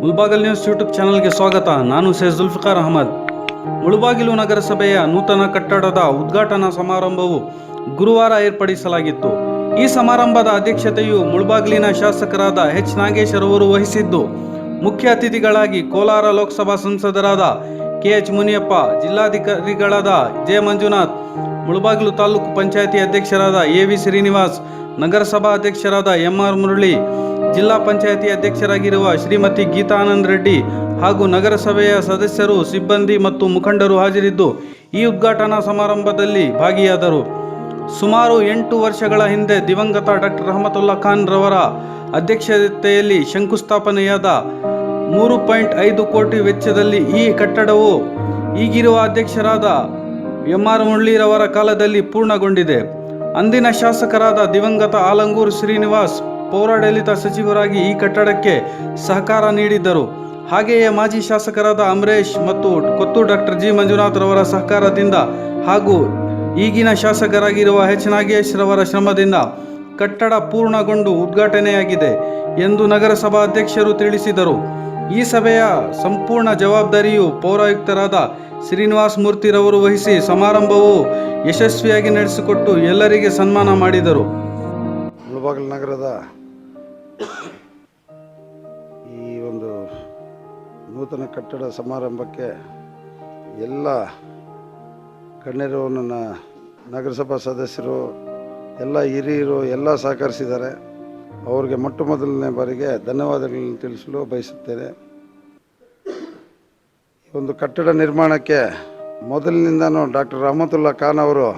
Mulbagal news YouTube ಚಾನಲ್ಗೆ ಸ್ವಾಗತ. ನಾನು ಸೇ ಜುಲ್ಫಿಕಾರ್ ಅಹಮದ್. ಮುಳುಬಾಗಿಲು ನಗರಸಭೆಯ ನೂತನ ಕಟ್ಟಡದ ಉದ್ಘಾಟನಾ ಸಮಾರಂಭವು ಗುರುವಾರ ಏರ್ಪಡಿಸಲಾಗಿತ್ತು. ಈ ಸಮಾರಂಭದ ಅಧ್ಯಕ್ಷತೆಯು ಮುಳುಬಾಗಿಲಿನ ಶಾಸಕರಾದ ಎಚ್. ನಾಗೇಶ್ ರವರು ವಹಿಸಿದ್ದು. ಮುಖ್ಯ ಅತಿಥಿಗಳಾಗಿ ಕೋಲಾರ ಲೋಕಸಭಾ ಸಂಸದರಾದ ಕೆ. ಎಚ್. ಮುನಿಯಪ್ಪ, ಜಿಲ್ಲಾಧಿಕಾರಿಗಳಾದ ಜೆ. ಮಂಜುನಾಥ್, ಮುಳುಬಾಗಿಲು ತಾಲೂಕು ಪಂಚಾಯಿತಿ ಅಧ್ಯಕ್ಷರಾದ ಎ. ವಿ. ಶ್ರೀನಿವಾಸ್, ನಗರಸಭಾ ಅಧ್ಯಕ್ಷರಾದ ಎಂ. ಆರ್. ಮುರಳಿ ಜಿಲ್ಲಾ ಪಂಚಾಯಿತಿ ಅಧ್ಯಕ್ಷರಾಗಿರುವ ಶ್ರೀಮತಿ ಗೀತಾನಂದ್ ರೆಡ್ಡಿ ಹಾಗೂ ನಗರಸಭೆಯ ಸದಸ್ಯರು, ಸಿಬ್ಬಂದಿ ಮತ್ತು ಮುಖಂಡರು ಹಾಜರಿದ್ದು ಈ ಉದ್ಘಾಟನಾ ಸಮಾರಂಭದಲ್ಲಿ ಭಾಗಿಯಾದರು. ಸುಮಾರು ಎಂಟು ವರ್ಷಗಳ ಹಿಂದೆ ದಿವಂಗತ ಡಾಕ್ಟರ್ ರಹಮತುಲ್ಲಾ ಖಾನ್ ರವರ ಅಧ್ಯಕ್ಷತೆಯಲ್ಲಿ ಶಂಕುಸ್ಥಾಪನೆಯಾದ ಮೂರು ಪಾಯಿಂಟ್ ಐದು ಕೋಟಿ ವೆಚ್ಚದಲ್ಲಿ ಈ ಕಟ್ಟಡವು ಈಗಿರುವ ಅಧ್ಯಕ್ಷರಾದ ಎಂ ಆರ್ ಮುರಳೀರವರ ಕಾಲದಲ್ಲಿ ಪೂರ್ಣಗೊಂಡಿದೆ. ಅಂದಿನ ಶಾಸಕರಾದ ದಿವಂಗತ ಆಲಂಗೂರು ಶ್ರೀನಿವಾಸ್ ಪೌರಾಡಳಿತ ಸಚಿವರಾಗಿ ಈ ಕಟ್ಟಡಕ್ಕೆ ಸಹಕಾರ ನೀಡಿದ್ದರು. ಹಾಗೆಯೇ ಮಾಜಿ ಶಾಸಕರಾದ ಅಮರೇಶ್ ಮತ್ತು ಕೊತ್ತು ಡಾಕ್ಟರ್ ಜಿ ಮಂಜುನಾಥ್ ರವರ ಸಹಕಾರದಿಂದ ಹಾಗೂ ಈಗಿನ ಶಾಸಕರಾಗಿರುವ ಎಚ್ ನಾಗೇಶ್ ರವರ ಶ್ರಮದಿಂದ ಕಟ್ಟಡ ಪೂರ್ಣಗೊಂಡು ಉದ್ಘಾಟನೆಯಾಗಿದೆ ಎಂದು ನಗರಸಭಾ ಅಧ್ಯಕ್ಷರು ತಿಳಿಸಿದರು. ಈ ಸಭೆಯ ಸಂಪೂರ್ಣ ಜವಾಬ್ದಾರಿಯು ಪೌರಾಯುಕ್ತರಾದ ಶ್ರೀನಿವಾಸ್ ಮೂರ್ತಿರವರು ವಹಿಸಿ ಸಮಾರಂಭವು ಯಶಸ್ವಿಯಾಗಿ ನಡೆಸಿಕೊಟ್ಟು ಎಲ್ಲರಿಗೆ ಸನ್ಮಾನ ಮಾಡಿದರು. ನಗರದ ಈ ಒಂದು ನೂತನ ಕಟ್ಟಡ ಸಮಾರಂಭಕ್ಕೆ ಎಲ್ಲ ಗಣ್ಯರು, ನನ್ನ ನಗರಸಭಾ ಸದಸ್ಯರು, ಎಲ್ಲ ಹಿರಿಯರು ಎಲ್ಲ ಸಹಕರಿಸಿದ್ದಾರೆ. ಅವರಿಗೆ ಮೊಟ್ಟ ಮೊದಲನೇ ಬಾರಿಗೆ ಧನ್ಯವಾದಗಳನ್ನು ತಿಳಿಸಲು ಬಯಸುತ್ತೇನೆ. ಈ ಒಂದು ಕಟ್ಟಡ ನಿರ್ಮಾಣಕ್ಕೆ ಮೊದಲಿನಿಂದನೂ ಡಾಕ್ಟರ್ ರಹಮತುಲ್ಲಾ ಖಾನ್ ಅವರು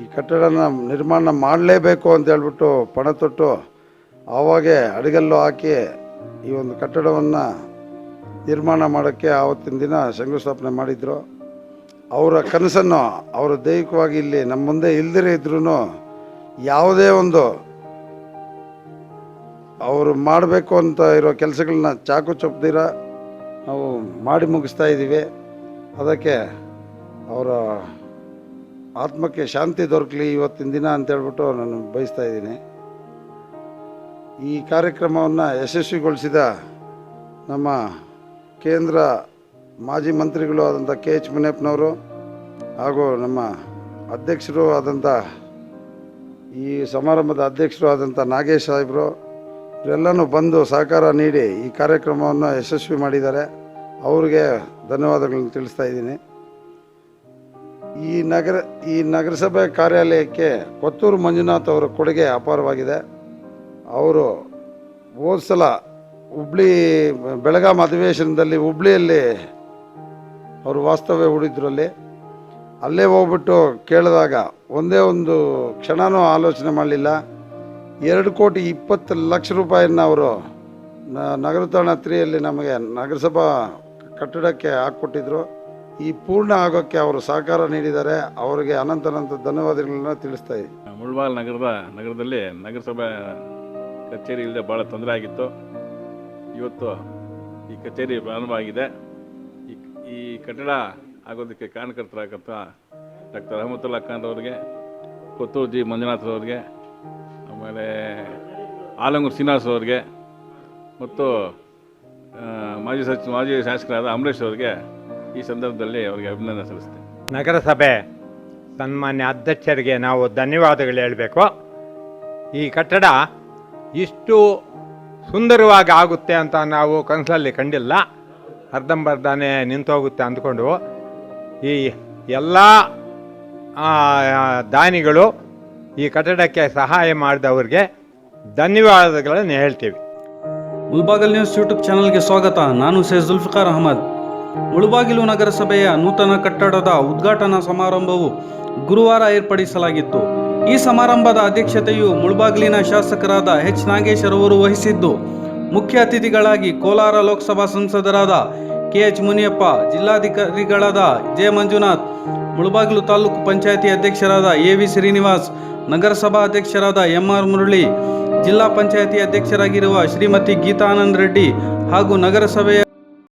ಈ ಕಟ್ಟಡನ ನಿರ್ಮಾಣ ಮಾಡಲೇಬೇಕು ಅಂತ ಹೇಳ್ಬಿಟ್ಟು ಪಣ ತೊಟ್ಟು ಆವಾಗೇ ಅಡಿಗಲ್ಲು ಹಾಕಿ ಈ ಒಂದು ಕಟ್ಟಡವನ್ನು ನಿರ್ಮಾಣ ಮಾಡೋಕ್ಕೆ ಆವತ್ತಿನ ದಿನ ಶಂಕುಸ್ಥಾಪನೆ ಮಾಡಿದರು. ಅವರ ಕನಸನ್ನು ಅವರು ದೈಹಿಕವಾಗಿ ಇಲ್ಲಿ ನಮ್ಮ ಮುಂದೆ ಇಲ್ದಿರೇ ಇದ್ರೂ ಯಾವುದೇ ಒಂದು ಅವರು ಮಾಡಬೇಕು ಅಂತ ಇರೋ ಕೆಲಸಗಳನ್ನ ಚಾಕು ಚೊಪ್ಪದಿರ ನಾವು ಮಾಡಿ ಮುಗಿಸ್ತಾ ಇದ್ದೀವಿ. ಅದಕ್ಕೆ ಅವರ ಆತ್ಮಕ್ಕೆ ಶಾಂತಿ ದೊರಕಲಿ ಇವತ್ತಿನ ದಿನ ಅಂತೇಳ್ಬಿಟ್ಟು ನಾನು ಬಯಸ್ತಾ ಇದ್ದೀನಿ. ಈ ಕಾರ್ಯಕ್ರಮವನ್ನು ಯಶಸ್ವಿಗೊಳಿಸಿದ ನಮ್ಮ ಕೇಂದ್ರ ಮಾಜಿ ಮಂತ್ರಿಗಳು ಆದಂಥ ಕೆ ಎಚ್ ಮುನಿಯಪ್ಪನವರು ಹಾಗೂ ನಮ್ಮ ಅಧ್ಯಕ್ಷರು ಆದಂಥ ಈ ಸಮಾರಂಭದ ಅಧ್ಯಕ್ಷರು ಆದಂಥ ನಾಗೇಶ್ ಸಾಹೇಬರು, ಇವರೆಲ್ಲನೂ ಬಂದು ಸಹಕಾರ ನೀಡಿ ಈ ಕಾರ್ಯಕ್ರಮವನ್ನು ಯಶಸ್ವಿ ಮಾಡಿದ್ದಾರೆ. ಅವ್ರಿಗೆ ಧನ್ಯವಾದಗಳನ್ನು ತಿಳಿಸ್ತಾ ಇದ್ದೀನಿ. ಈ ನಗರ, ಈ ನಗರಸಭೆ ಕಾರ್ಯಾಲಯಕ್ಕೆ ಕೊತ್ತೂರು ಮಂಜುನಾಥ್ ಅವರ ಕೊಡುಗೆ ಅಪಾರವಾಗಿದೆ. ಅವರು ಹೋದ ಸಲ ಹುಬ್ಳಿ, ಬೆಳಗಾಂ ಅಧಿವೇಶನದಲ್ಲಿ ಹುಬ್ಳಿಯಲ್ಲಿ ಅವರು ವಾಸ್ತವ್ಯ ಹೂಡಿದ್ರಲ್ಲಿ ಅಲ್ಲೇ. ಹೋಗ್ಬಿಟ್ಟು ಕೇಳಿದಾಗ ಒಂದೇ ಒಂದು ಕ್ಷಣನೂ ಆಲೋಚನೆ ಮಾಡಲಿಲ್ಲ. ಎರಡು ಕೋಟಿ ಇಪ್ಪತ್ತು ಲಕ್ಷ ರೂಪಾಯಿನ ಅವರು ನಗರ ತಾಣ ತ್ರೀಯಲ್ಲಿ ನಮಗೆ ನಗರಸಭಾ ಕಟ್ಟಡಕ್ಕೆ ಹಾಕ್ಕೊಟ್ಟಿದ್ರು. ಈ ಪೂರ್ಣ ಆಗೋಕ್ಕೆ ಅವರು ಸಹಕಾರ ನೀಡಿದ್ದಾರೆ. ಅವರಿಗೆ ಅನಂತ ಅನಂತ ಧನ್ಯವಾದಗಳನ್ನ ತಿಳಿಸ್ತಾ ಇದ್ದೀನಿ. ಮುಳ್ಬಾಲ್ ನಗರದ, ನಗರದಲ್ಲಿ ನಗರಸಭೆ ಕಚೇರಿ ಇಲ್ಲದೆ ಭಾಳ ತೊಂದರೆ ಆಗಿತ್ತು. ಇವತ್ತು ಈ ಕಚೇರಿ ಪ್ರಾರಂಭ ಆಗಿದೆ ಈ ಕಟ್ಟಡ ಆಗೋದಕ್ಕೆ ಕಾರಣಕರ್ತರಾಗತ್ತ ಡಾಕ್ಟರ್ ರಹಮತುಲ್ಲಾ ಖಾನ್ ಅವರಿಗೆ ಕೊತ್ತೂರು ಜಿ. ಮಂಜುನಾಥ್ ಅವ್ರಿಗೆ ಆಮೇಲೆ ಆಲಂಗೂರು ಶ್ರೀನಿವಾಸ್ ಅವ್ರಿಗೆ ಮತ್ತು ಮಾಜಿ ಸಚಿವ ಮಾಜಿ ಶಾಸಕರಾದ ಅಮರೇಶ್ ಅವರಿಗೆ ಈ ಸಂದರ್ಭದಲ್ಲಿ ಅವರಿಗೆ ಅಭಿನಂದನೆ ಸಲ್ಲಿಸ್ತೇನೆ. ನಗರಸಭೆ ಸನ್ಮಾನ್ಯ ಅಧ್ಯಕ್ಷರಿಗೆ ನಾವು ಧನ್ಯವಾದಗಳು ಹೇಳಬೇಕು. ಈ ಕಟ್ಟಡ ಇಷ್ಟು ಸುಂದರವಾಗಿ ಆಗುತ್ತೆ ಅಂತ ನಾವು ಕನಸಲ್ಲಿ ಕಂಡಿಲ್ಲ. ಅರ್ಧಂಬರ್ಧನೇ ನಿಂತೋಗುತ್ತೆ ಅಂದ್ಕೊಂಡು ಈ ಎಲ್ಲ ದಾನಿಗಳು ಈ ಕಟ್ಟಡಕ್ಕೆ ಸಹಾಯ ಮಾಡಿದವ್ರಿಗೆ ಧನ್ಯವಾದಗಳನ್ನು ಹೇಳ್ತೀವಿ. ಮುಳುಬಾಗಲ್ ನ್ಯೂಸ್ ಯೂಟ್ಯೂಬ್ ಚಾನಲ್ಗೆ ಸ್ವಾಗತ. ನಾನು ಸೇ ಜುಲ್ಫಿಕಾರ್ ಅಹಮದ್. ಮುಳುಬಾಗಿಲು ನಗರಸಭೆಯ ನೂತನ ಕಟ್ಟಡದ ಉದ್ಘಾಟನಾ ಸಮಾರಂಭವು ಗುರುವಾರ ಏರ್ಪಡಿಸಲಾಗಿತ್ತು. ಈ ಸಮಾರಂಭದ ಅಧ್ಯಕ್ಷತೆಯು ಮುಳ್ಬಾಗಿಲಿನ ಶಾಸಕರಾದ ಎಚ್. ನಾಗೇಶ್ ರವರು ವಹಿಸಿದ್ದು. ಮುಖ್ಯ ಅತಿಥಿಗಳಾಗಿ ಕೋಲಾರ ಲೋಕಸಭಾ ಸಂಸದರಾದ ಕೆ. ಎಚ್. ಮುನಿಯಪ್ಪ, ಜಿಲ್ಲಾಧಿಕಾರಿಗಳಾದ ಜೆ. ಮಂಜುನಾಥ್, ಮುಳಬಾಗಿಲು ತಾಲೂಕು ಪಂಚಾಯಿತಿ ಅಧ್ಯಕ್ಷರಾದ ಎ. ವಿ. ಶ್ರೀನಿವಾಸ್, ನಗರಸಭಾ ಅಧ್ಯಕ್ಷರಾದ ಎಂ. ಆರ್. ಮುರಳಿ, ಜಿಲ್ಲಾ ಪಂಚಾಯಿತಿ ಅಧ್ಯಕ್ಷರಾಗಿರುವ ಶ್ರೀಮತಿ ಗೀತಾನಂದ್ ರೆಡ್ಡಿ ಹಾಗೂ ನಗರಸಭೆಯ